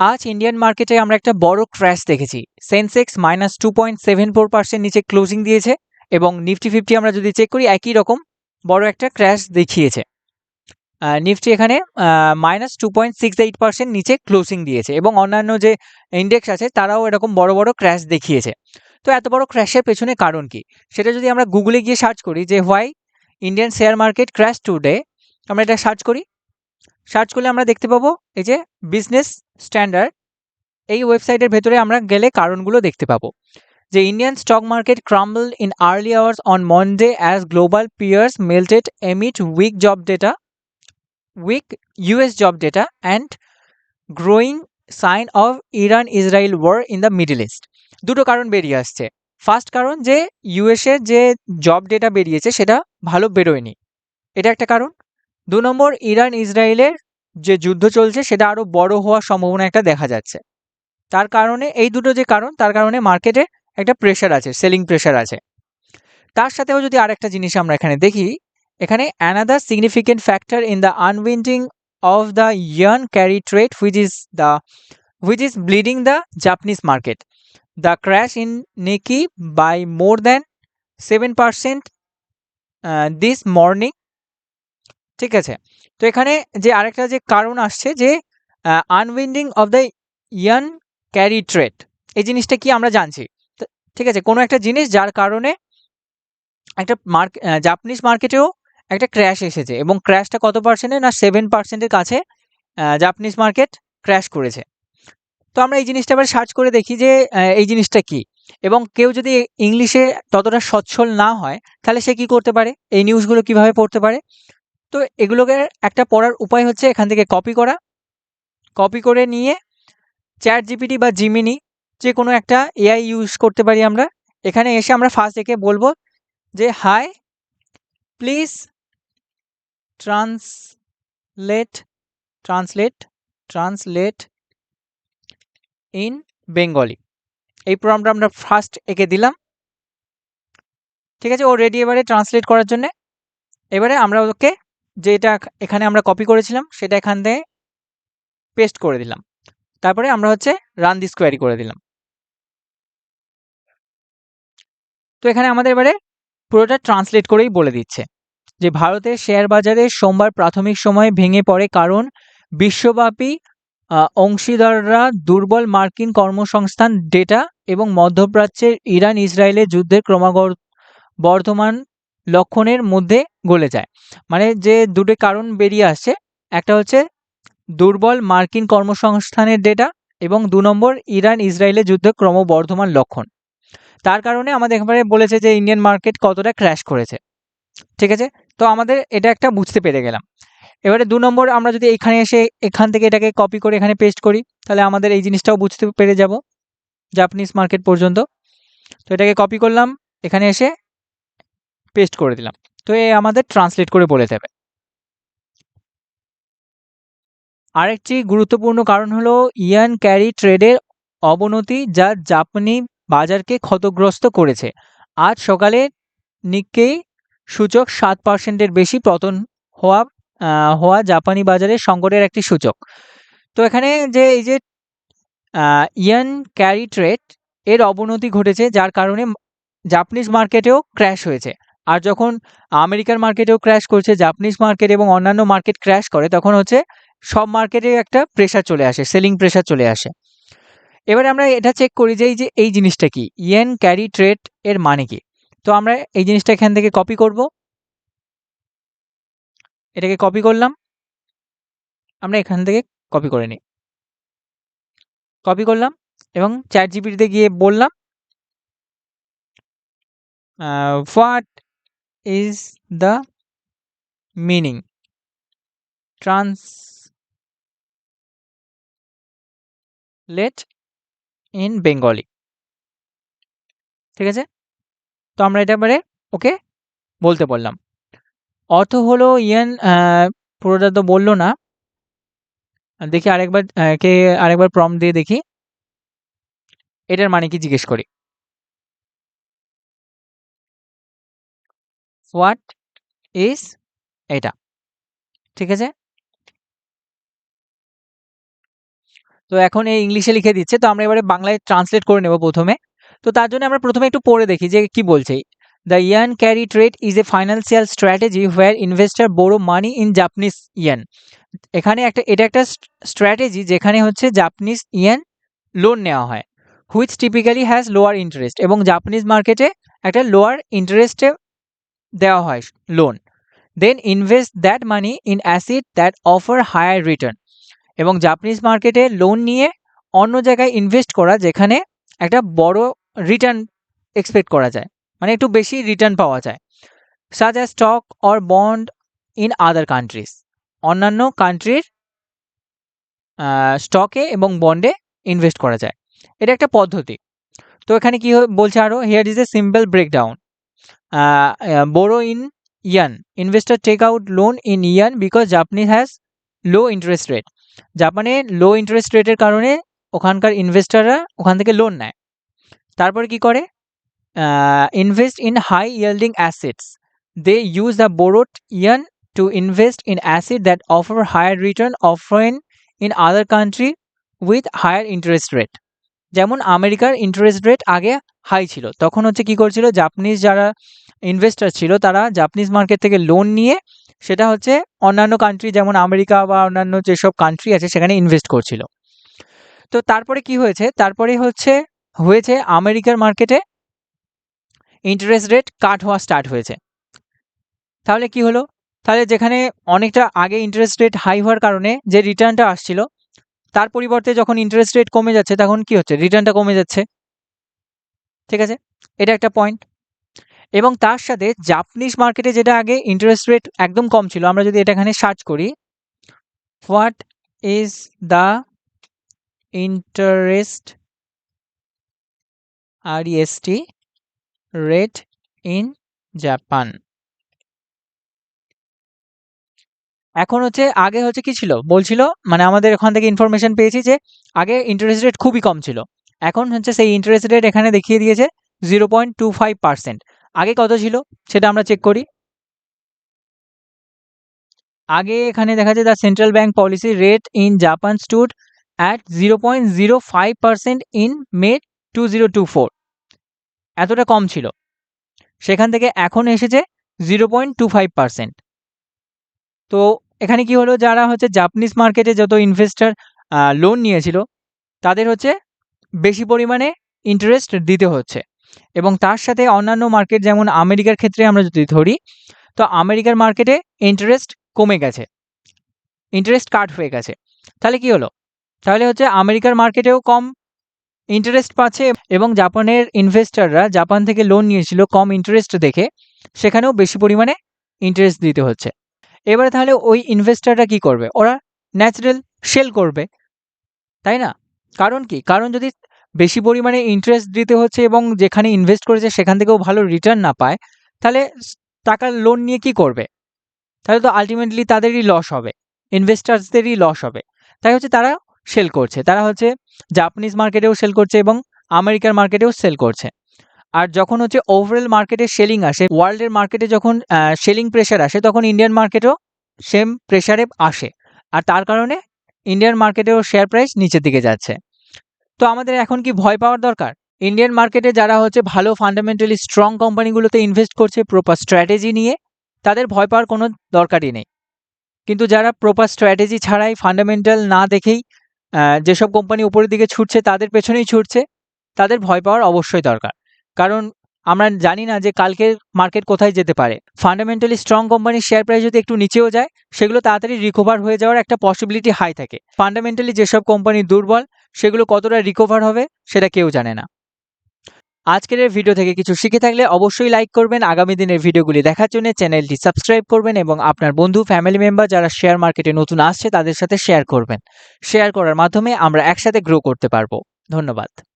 আজ ইন্ডিয়ান মার্কেটে আমরা একটা বড় ক্র্যাশ দেখেছি। Sensex minus two point seven four percent নিচে ক্লোজিং দিয়েছে এবং নিফটি ফিফটি আমরা যদি চেক করি, একই রকম বড় একটা ক্র্যাশ দেখিয়েছে। নিফটি এখানে minus two point six eight percent নিচে ক্লোজিং দিয়েছে এবং অন্যান্য যে ইন্ডেক্স আছে, তারাও এরকম বড় বড় ক্র্যাশ দেখিয়েছে। তো এত বড় ক্র্যাশের পেছনে কারণ কি? সেটা যদি আমরা গুগলে গিয়ে সার্চ করি যে why Indian share market crash today আমরা এটা সার্চ করি। সার্চ করলে আমরা দেখতে পাবো, এই যে বিজনেস স্ট্যান্ডার্ড এই ওয়েবসাইটের ভেতরে আমরা গেলে কারণগুলো দেখতে পাবো। যে Indian stock market crumble in early hours on Monday as global fears melted amid weak job data weak US job data and growing sign of Iran Israel war in the Middle East দুটো কারণ বেরিয়ে আসছে। First কারণ যে ইউএসের যে job data বেরিয়েছে সেটা ভালো বেরোয়নি। এটা একটা কারণ। দু নম্বর, ইরান ইসরায়েলের যে যুদ্ধ চলছে সেটা আরও বড় হওয়ার সম্ভাবনা একটা দেখা যাচ্ছে। তার কারণে, এই দুটো যে কারণ, তার কারণে মার্কেটে একটা প্রেশার আছে সেলিং প্রেশার আছে। তার সাথেও যদি আরেকটা জিনিস আমরা এখানে দেখি, এখানে another significant factor in the unwinding of the yen carry trade which is the which is bleeding the Japanese market the crash in Nikkei by more than seven percent this morning ঠিক আছে? তো এখানে যে আরেকটা যে কারণ আসছে যে unwinding of the yen carry trade এই জিনিসটা কি আমরা জানছি? ঠিক আছে, কোনো একটা জিনিস যার কারণে একটা মার্ক জাপানিজ মার্কেটেও একটা ক্র্যাশ এসেছে এবং ক্র্যাশটা কত পার্সেন্টে না সেভেন পার্সেন্টের কাছে জাপানিজ মার্কেট ক্র্যাশ করেছে। তো আমরা এই জিনিসটা আবার সার্চ করে দেখি যে এই জিনিসটা কি? এবং কেউ যদি ইংলিশে ততটা সচ্ছল না হয়, তাহলে সে কি করতে পারে? এই নিউজগুলো কীভাবে পড়তে পারে? তো এগুলোকে একটা পড়ার উপায় হচ্ছে এখান থেকে কপি করা। কপি করে নিয়ে চ্যাট জিপিটি বা জিমিনি যে কোনো একটা এআই ইউজ করতে পারি আমরা। এখানে এসে আমরা ফার্স্ট একে বলব যে hi please translate translate translate in Bengali এই প্রোগ্রামটা আমরা ফার্স্ট একে দিলাম। ঠিক আছে, ও রেডি এবারে ট্রান্সলেট করার জন্যে। এবারে আমরা ওকে যেটা এখানে আমরা কপি করেছিলাম, সেটা এখান থেকে পেস্ট করে দিলাম। তারপরে আমরা হচ্ছে রান দিস কোয়ারি করে দিলাম। তো এখানে আমাদের এবারে পুরোটা ট্রান্সলেট করেই বলে দিচ্ছে যে ভারতের শেয়ার বাজারে সোমবার প্রাথমিক সময়ে ভেঙে পড়ে কারণ বিশ্বব্যাপী অংশীদাররা দুর্বল মার্কিন কর্মসংস্থান ডেটা এবং মধ্যপ্রাচ্যের ইরান ইসরায়েলের যুদ্ধের ক্রমাগত বর্ধমান লক্ষণের মধ্যে গলে যায়। মানে যে দুটো কারণ বেরিয়ে আসছে একটা হচ্ছে দুর্বল মার্কিন কর্মসংস্থানের ডেটা এবং দু নম্বর ইরান ইসরায়েলের যুদ্ধে ক্রমবর্ধমান লক্ষণ। তার কারণে আমাদের একেবারে বলেছে যে ইন্ডিয়ান মার্কেট কতটা ক্র্যাশ করেছে। ঠিক আছে? তো আমাদের এটা একটা বুঝতে পেরে গেলাম। এবারে দু নম্বর আমরা যদি এখানে এসে এখান থেকে এটাকে কপি করে এখানে পেস্ট করি, তাহলে আমাদের এই জিনিসটাও বুঝতে পেরে যাব। জাপানিজ মার্কেট পর্যন্ত। তো এটাকে কপি করলাম, এখানে এসে পেস্ট করে দিলাম। তো এ আমাদের ট্রান্সলেট করে বলে দেবে। আরেকটি গুরুত্বপূর্ণ কারণ হলো ইয়ান ক্যারি ট্রেডের অবনতি যা জাপানি বাজারকে ক্ষতগ্রস্ত করেছে। আজ সকালে নিক্কেই সূচক সাত পার্সেন্টের বেশি পতন হওয়া হওয়া জাপানি বাজারের সংকটের একটি সূচক। তো এখানে যে, এই যে ইয়ান ক্যারি ট্রেড এর অবনতি ঘটেছে যার কারণে জাপানিজ মার্কেটেও ক্র্যাশ হয়েছে। আর যখন আমেরিকার মার্কেটেও ক্র্যাশ করছে জাপানিজ মার্কেট এবং অন্যান্য মার্কেট ক্র্যাশ করে, তখন হচ্ছে সব মার্কেটে একটা প্রেশার চলে আসে সেলিং প্রেশার চলে আসে। এবারে আমরা এটা চেক করি যে এই যে, এই জিনিসটা কি? ইয়েন ক্যারি ট্রেড এর মানে কি? তো আমরা এই জিনিসটা এখান থেকে কপি করব। এটাকে কপি করলাম। আমরা এখান থেকে কপি করে নিই। কপি করলাম এবং চ্যাট জিপিটিতে গিয়ে বললাম what is the meaning translate in Bengali ঠিক আছে? তো আমরা এটা এবারে, ওকে, বলতে বললাম। অর্থ হলো, ইয়ান পুরোটা তো বলল না। দেখি আরেকবার কে আরেকবার প্রম দিয়ে দেখি। এটার মানে কি জিজ্ঞেস করি? হোয়াট ইজ এটা? ঠিক আছে? তো এখন এই ইংলিশে লিখে দিচ্ছে। তো আমরা এবারে বাংলায় ট্রান্সলেট করে নেব প্রথমে। তো তার জন্য আমরা প্রথমে একটু পড়ে দেখি যে কি বলছে। The yen carry trade is a financial strategy where investor borrow money in Japanese yen এখানে একটা, এটা একটা স্ট্র্যাটেজি যেখানে হচ্ছে জাপানিজ ইয়ান লোন নেওয়া হয়। Which typically has lower interest এবং জাপানিজ মার্কেটে একটা লোয়ার ইন্টারেস্টে দেওয়া হয় loan then invest that money in assets that offer higher return এবং জাপানিজ মার্কেটে লোন নিয়ে অন্য জায়গায় ইনভেস্ট করা যেখানে একটা বড় রিটার্ন এক্সপেক্ট করা যায় মানে একটু বেশি রিটার্ন পাওয়া যায়। Such as stock or bond in other countries অন্যান্য কান্ট্রির স্টকে এবং বন্ডে ইনভেস্ট করা যায়। এটা একটা পদ্ধতি। তো এখানে কি বলছে আরও here is a simple breakdown borrow in yen investor take out loan in yen because Japanese has low interest rate জাপানে লো ইন্টারেস্ট রেটের কারণে ওখানকার ইনভেস্টাররা ওখান থেকে লোন নেয়। তারপরে কি করে? Invest in high yielding assets they use the borrowed yen to invest in assets that offer higher return offering in other country with higher interest rate যেমন আমেরিকার ইন্টারেস্ট রেট আগে হাই ছিল, তখন হচ্ছে কি করছিল জাপানিজ যারা ইনভেস্টার ছিল, তারা জাপানিজ মার্কেট থেকে লোন নিয়ে সেটা হচ্ছে অন্যান্য কান্ট্রি যেমন আমেরিকা বা অন্যান্য যেসব কান্ট্রি আছে সেখানে ইনভেস্ট করছিল। তো তারপরে কি হয়েছে? তারপরে হচ্ছে, হয়েছে আমেরিকার মার্কেটে ইন্টারেস্ট রেট কাট হওয়া স্টার্ট হয়েছে। তাহলে কি হলো? তাহলে যেখানে অনেকটা আগে ইন্টারেস্ট রেট হাই হওয়ার কারণে যে রিটার্নটা আসছিল তার পরিবর্তে যখন ইন্টারেস্ট রেট কমে যাচ্ছে, তখন কি হচ্ছে? রিটার্নটা কমে যাচ্ছে। ঠিক আছে? এটা একটা পয়েন্ট এবং তার সাথে জাপানিজ মার্কেটে যেটা আগে ইন্টারেস্ট রেট একদম কম ছিল, আমরা যদি এটা এখানে সার্চ করি what is the interest R EST rate in Japan এখন হচ্ছে আগে হচ্ছে কি ছিল? বলছিল মানে আমাদের ওখান থেকে ইনফরমেশন পেয়েছি যে আগে ইন্টারেস্ট রেট খুবই কম ছিল। এখন হচ্ছে সেই ইন্টারেস্ট রেট এখানে দেখিয়ে দিয়েছে zero point two five percent আগে কত ছিল? সেটা আমরা চেক করি। আগে এখানে দেখা যায় the central bank policy rate in Japan stood at zero point zero five percent in May two zero two four এতটা কম ছিল। সেখান থেকে এখন এসেছে zero point two five percent তো এখানে কি হলো? যারা হচ্ছে জাপানিজ মার্কেটে যত ইনভেস্টার লোন নিয়েছিল, তাদের হচ্ছে বেশি পরিমাণে ইন্টারেস্ট দিতে হচ্ছে। এবং তার সাথে অন্যান্য মার্কেট যেমন আমেরিকার ক্ষেত্রে আমরা যদি ধরি, তো আমেরিকার মার্কেটে ইন্টারেস্ট কমে গেছে। ইন্টারেস্ট কাট হয়ে গেছে। তাহলে কি হলো? তাহলে হচ্ছে আমেরিকার মার্কেটেও কম ইন্টারেস্ট পাচ্ছে এবং জাপানের ইনভেস্টাররা জাপান থেকে লোন নিয়েছিল কম ইন্টারেস্ট দেখে, সেখানেও বেশি পরিমাণে ইন্টারেস্ট দিতে হচ্ছে। এবারে তাহলে ওই ইনভেস্টাররা কি করবে? ওরা ন্যাচারাল সেল করবে, তাই না? কারণ কি? কারণ যদি বেশি পরিমাণে ইন্টারেস্ট দিতে হচ্ছে এবং যেখানে ইনভেস্ট করেছে সেখান থেকেও ভালো রিটার্ন না পায়, তাহলে টাকার লোন নিয়ে কি করবে? তাহলে তো আলটিমেটলি তাদেরই লস হবে ইনভেস্টার্সদেরই লস হবে। তাই হচ্ছে তারা সেল করছে। তারা হচ্ছে জাপানিজ মার্কেটেও সেল করছে এবং আমেরিকার মার্কেটেও সেল করছে। আর যখন হচ্ছে ওভারঅল মার্কেটে সেলিং আসে ওয়ার্ল্ডের মার্কেটে যখন সেলিং প্রেশার আসে, তখন ইন্ডিয়ান মার্কেটেও সেম প্রেশারে আসে। আর তার কারণে ইন্ডিয়ান মার্কেটেও শেয়ার প্রাইস নিচের দিকে যাচ্ছে। তো আমাদের এখন কি ভয় পাওয়ার দরকার? ইন্ডিয়ান মার্কেটে যারা হচ্ছে ভালো ফান্ডামেন্টালি স্ট্রং কোম্পানিগুলোতে ইনভেস্ট করছে প্রপার স্ট্র্যাটেজি নিয়ে, তাদের ভয় পাওয়ার কোনো দরকারই নেই। কিন্তু যারা প্রপার স্ট্র্যাটেজি ছাড়াই ফান্ডামেন্টাল না দেখেই যেসব কোম্পানি উপরের দিকে ছুটছে, তাদের পেছনেই ছুটছে, তাদের ভয় পাওয়ার অবশ্যই দরকার। কারণ আমরা জানি না যে কালকের মার্কেট কোথায় যেতে পারে। ফান্ডামেন্টালি স্ট্রং কোম্পানির শেয়ার প্রাইস যদি একটু নিচেও যায়, সেগুলো তাড়াতাড়ি রিকভার হয়ে যাওয়ার একটা পসিবিলিটি হাই থাকে। ফান্ডামেন্টালি যেসব কোম্পানি দুর্বল, সেগুলো কতটা রিকভার হবে, সেটা কেউ জানে না। আজকের এই ভিডিও থেকে কিছু শিখে থাকলে অবশ্যই লাইক করবেন। আগামী দিনের ভিডিওগুলি দেখার জন্য চ্যানেলটি সাবস্ক্রাইব করবেন এবং আপনার বন্ধু ফ্যামিলি মেম্বার যারা শেয়ার মার্কেটে নতুন আসছে, তাদের সাথে শেয়ার করবেন। শেয়ার করার মাধ্যমে আমরা একসাথে গ্রো করতে পারব। ধন্যবাদ।